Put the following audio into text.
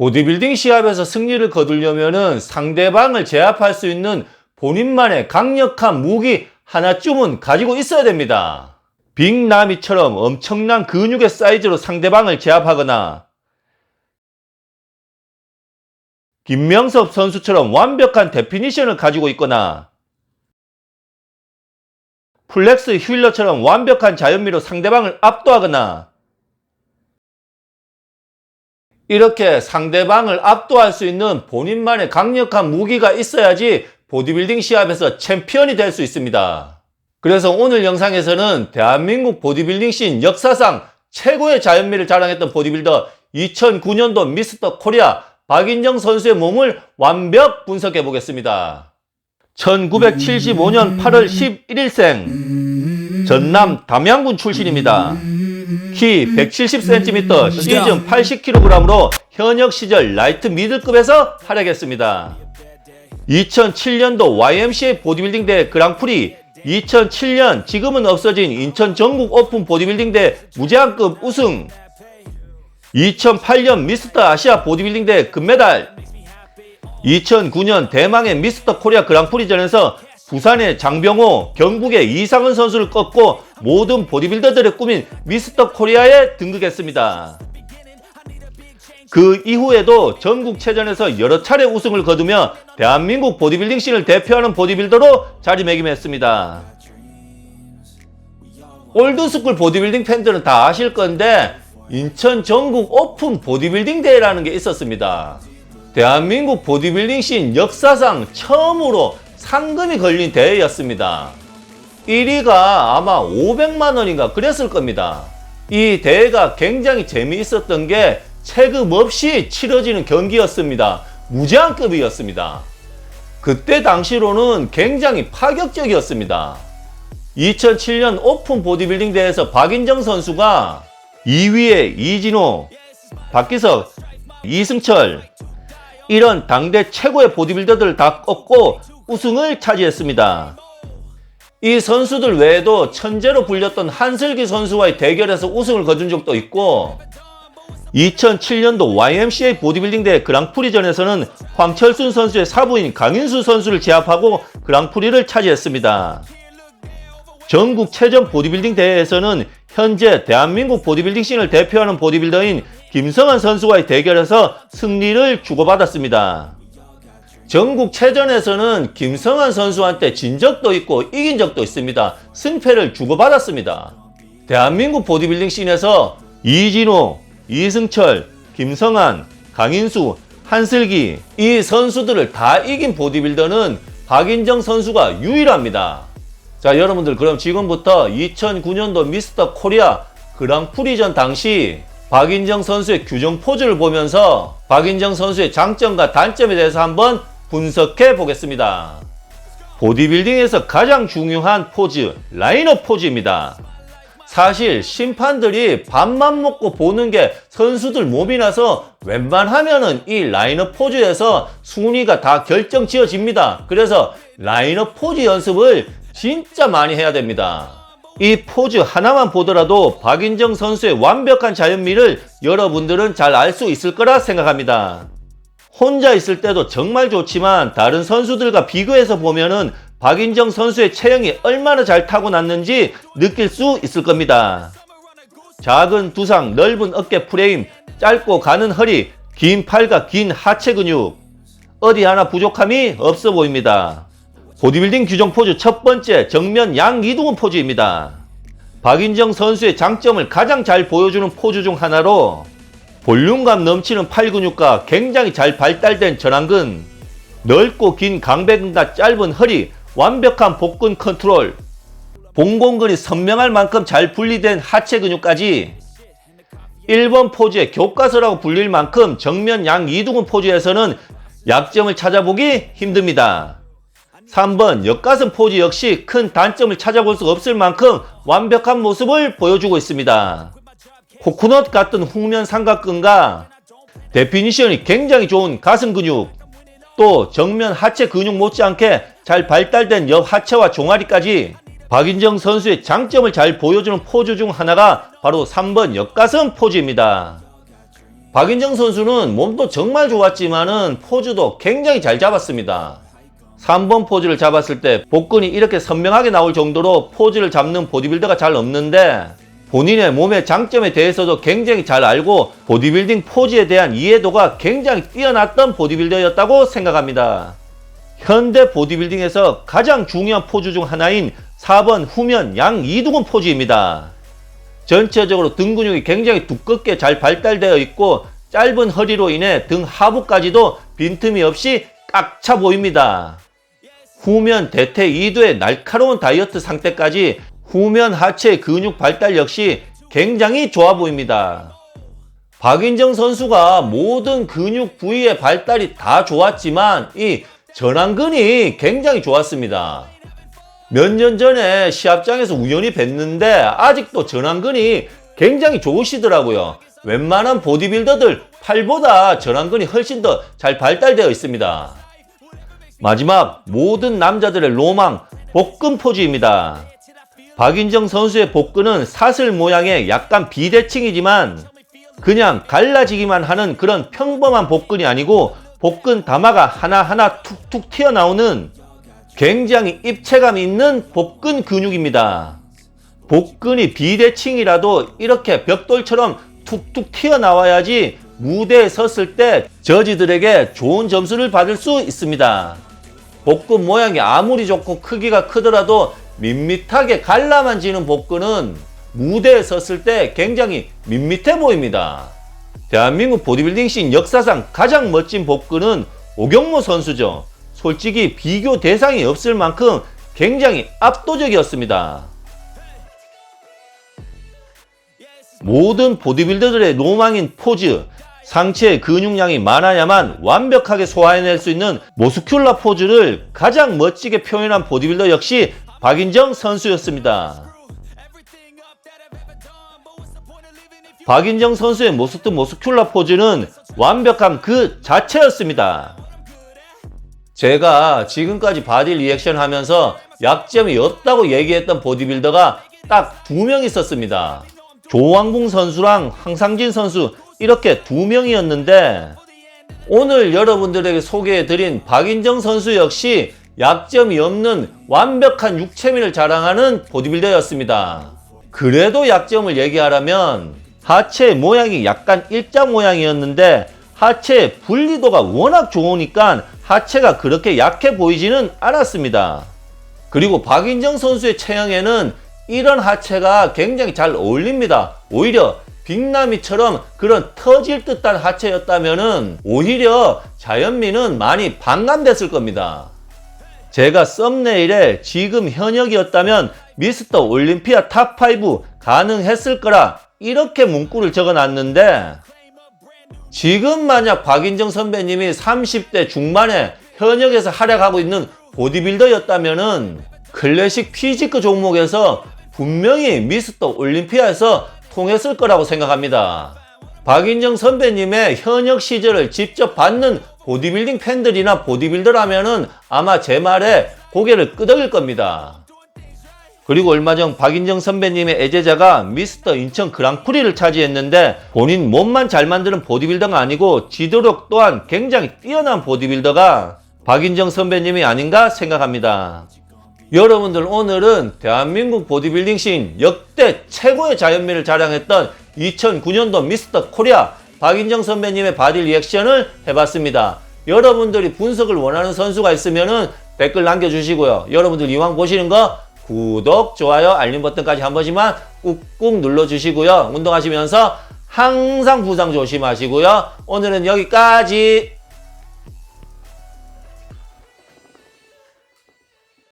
보디빌딩 시합에서 승리를 거두려면은 상대방을 제압할 수 있는 본인만의 강력한 무기 하나쯤은 가지고 있어야 됩니다. 빅나미처럼 엄청난 근육의 사이즈로 상대방을 제압하거나 김명섭 선수처럼 완벽한 데피니션을 가지고 있거나 플렉스 휠러처럼 완벽한 자연미로 상대방을 압도하거나 이렇게 상대방을 압도할 수 있는 본인만의 강력한 무기가 있어야지 보디빌딩 시합에서 챔피언이 될 수 있습니다. 그래서 오늘 영상에서는 대한민국 보디빌딩 씬 역사상 최고의 자연미를 자랑했던 보디빌더 2009년도 미스터 코리아 박인정 선수의 몸을 완벽 분석해 보겠습니다. 1975년 8월 11일생 전남 담양군 출신입니다. 키 170cm, 시즌 80kg으로 현역 시절 라이트 미들급에서 활약했습니다. 2007년도 YMCA 보디빌딩 대회 그랑프리, 2007년 지금은 없어진 인천 전국 오픈 보디빌딩 대회 무제한급 우승, 2008년 미스터 아시아 보디빌딩 대회 금메달, 2009년 대망의 미스터 코리아 그랑프리전에서 부산의 장병호, 경북의 이상은 선수를 꺾고 모든 보디빌더들의 꿈인 미스터 코리아에 등극했습니다. 그 이후에도 전국체전에서 여러 차례 우승을 거두며 대한민국 보디빌딩 씬을 대표하는 보디빌더로 자리매김했습니다. 올드스쿨 보디빌딩 팬들은 다 아실 건데 인천 전국 오픈 보디빌딩 대회라는 게 있었습니다. 대한민국 보디빌딩 씬 역사상 처음으로 상금이 걸린 대회였습니다. 1위가 아마 500만 원인가 그랬을 겁니다. 이 대회가 굉장히 재미있었던 게 체급 없이 치러지는 경기였습니다. 무제한급이었습니다. 그때 당시로는 굉장히 파격적이었습니다. 2007년 오픈 보디빌딩 대회에서 박인정 선수가 2위에 이진호, 박기석, 이승철 이런 당대 최고의 보디빌더들을 다 꺾고 우승을 차지했습니다. 이 선수들 외에도 천재로 불렸던 한슬기 선수와의 대결에서 우승을 거둔 적도 있고 2007년도 YMCA 보디빌딩 대회 그랑프리전에서는 황철순 선수의 사부인 강인수 선수를 제압하고 그랑프리를 차지했습니다. 전국 체전 보디빌딩 대회에서는 현재 대한민국 보디빌딩 씬을 대표하는 보디빌더인 김성환 선수와의 대결에서 승리를 주고받았습니다. 전국 체전에서는 김성환 선수한테 진 적도 있고 이긴 적도 있습니다. 승패를 주고받았습니다. 대한민국 보디빌딩 씬에서 이진호, 이승철, 김성환, 강인수, 한슬기 이 선수들을 다 이긴 보디빌더는 박인정 선수가 유일합니다. 자 여러분들 그럼 지금부터 2009년도 미스터 코리아 그랑프리전 당시 박인정 선수의 규정 포즈를 보면서 박인정 선수의 장점과 단점에 대해서 한번 분석해 보겠습니다. 보디빌딩에서 가장 중요한 포즈, 라인업 포즈입니다. 사실 심판들이 밥만 먹고 보는 게 선수들 몸이라서 웬만하면은 이 라인업 포즈에서 순위가 다 결정 지어집니다. 그래서 라인업 포즈 연습을 진짜 많이 해야 됩니다. 이 포즈 하나만 보더라도 박인정 선수의 완벽한 자연미를 여러분들은 잘 알 수 있을 거라 생각합니다. 혼자 있을 때도 정말 좋지만 다른 선수들과 비교해서 보면은 박인정 선수의 체형이 얼마나 잘 타고났는지 느낄 수 있을 겁니다. 작은 두상, 넓은 어깨 프레임, 짧고 가는 허리, 긴 팔과 긴 하체 근육. 어디 하나 부족함이 없어 보입니다. 보디빌딩 규정 포즈 첫 번째 정면 양 이동훈 포즈입니다. 박인정 선수의 장점을 가장 잘 보여주는 포즈 중 하나로 볼륨감 넘치는 팔 근육과 굉장히 잘 발달된 전완근, 넓고 긴 강배근과 짧은 허리, 완벽한 복근 컨트롤, 봉공근이 선명할 만큼 잘 분리된 하체 근육까지 1번 포즈의 교과서라고 불릴 만큼 정면 양 이두근 포즈에서는 약점을 찾아보기 힘듭니다. 3번 역가슴 포즈 역시 큰 단점을 찾아볼 수 없을 만큼 완벽한 모습을 보여주고 있습니다. 코코넛 같은 후면 삼각근과 데피니션이 굉장히 좋은 가슴 근육, 또 정면 하체 근육 못지않게 잘 발달된 옆 하체와 종아리까지 박인정 선수의 장점을 잘 보여주는 포즈 중 하나가 바로 3번 역가슴 포즈입니다. 박인정 선수는 몸도 정말 좋았지만은 포즈도 굉장히 잘 잡았습니다. 3번 포즈를 잡았을 때 복근이 이렇게 선명하게 나올 정도로 포즈를 잡는 보디빌더가 잘 없는데 본인의 몸의 장점에 대해서도 굉장히 잘 알고 보디빌딩 포즈에 대한 이해도가 굉장히 뛰어났던 보디빌더였다고 생각합니다. 현대 보디빌딩에서 가장 중요한 포즈 중 하나인 4번 후면 양 이두근 포즈입니다. 전체적으로 등 근육이 굉장히 두껍게 잘 발달되어 있고 짧은 허리로 인해 등 하부까지도 빈틈이 없이 꽉 차 보입니다. 후면 대퇴 2도의 날카로운 다이어트 상태까지 후면 하체 근육 발달 역시 굉장히 좋아 보입니다. 박인정 선수가 모든 근육 부위의 발달이 다 좋았지만 이 전완근이 굉장히 좋았습니다. 몇 년 전에 시합장에서 우연히 뵀는데 아직도 전완근이 굉장히 좋으시더라고요. 웬만한 보디빌더들 팔보다 전완근이 훨씬 더 잘 발달되어 있습니다. 마지막 모든 남자들의 로망 복근 포즈입니다. 박인정 선수의 복근은 사슬 모양의 약간 비대칭이지만 그냥 갈라지기만 하는 그런 평범한 복근이 아니고 복근 다마가 하나하나 툭툭 튀어나오는 굉장히 입체감 있는 복근 근육입니다. 복근이 비대칭이라도 이렇게 벽돌처럼 툭툭 튀어나와야지 무대에 섰을 때 저지들에게 좋은 점수를 받을 수 있습니다. 복근 모양이 아무리 좋고 크기가 크더라도 밋밋하게 갈라만 지는 복근은 무대에 섰을 때 굉장히 밋밋해 보입니다. 대한민국 보디빌딩 씬 역사상 가장 멋진 복근은 오경모 선수죠. 솔직히 비교 대상이 없을 만큼 굉장히 압도적이었습니다. 모든 보디빌더들의 로망인 포즈, 상체의 근육량이 많아야만 완벽하게 소화해낼 수 있는 모스큘라 포즈를 가장 멋지게 표현한 보디빌더 역시 박인정 선수였습니다. 박인정 선수의 모스트 모스큘라 포즈는 완벽함 그 자체였습니다. 제가 지금까지 바디 리액션 하면서 약점이 없다고 얘기했던 보디빌더가 딱 두 명 있었습니다. 조왕붕 선수랑 황상진 선수 이렇게 두 명이었는데 오늘 여러분들에게 소개해드린 박인정 선수 역시 약점이 없는 완벽한 육체미를 자랑하는 보디빌더였습니다. 그래도 약점을 얘기하라면 하체 모양이 약간 일자 모양이었는데 하체의 분리도가 워낙 좋으니까 하체가 그렇게 약해 보이지는 않았습니다. 그리고 박인정 선수의 체형에는 이런 하체가 굉장히 잘 어울립니다. 오히려 빅나미처럼 그런 터질 듯한 하체였다면은 오히려 자연미는 많이 반감됐을 겁니다. 제가 썸네일에 지금 현역이었다면 미스터 올림피아 탑5 가능했을 거라 이렇게 문구를 적어 놨는데 지금 만약 박인정 선배님이 30대 중반에 현역에서 활약하고 있는 보디빌더였다면은 클래식 피지크 종목에서 분명히 미스터 올림피아에서 통했을 거라고 생각합니다. 박인정 선배님의 현역 시절을 직접 받는 보디빌딩 팬들이나 보디빌더라면은 아마 제 말에 고개를 끄덕일 겁니다. 그리고 얼마 전 박인정 선배님의 애제자가 미스터 인천 그랑프리를 차지했는데 본인 몸만 잘 만드는 보디빌더가 아니고 지도력 또한 굉장히 뛰어난 보디빌더가 박인정 선배님이 아닌가 생각합니다. 여러분들 오늘은 대한민국 보디빌딩 씬 역대 최고의 자연미를 자랑했던 2009년도 미스터 코리아 박인정 선배님의 바디 리액션을 해봤습니다. 여러분들이 분석을 원하는 선수가 있으면은 댓글 남겨주시고요. 여러분들 이왕 보시는 거 구독, 좋아요, 알림 버튼까지 한 번씩만 꾹꾹 눌러주시고요. 운동하시면서 항상 부상 조심하시고요. 오늘은 여기까지.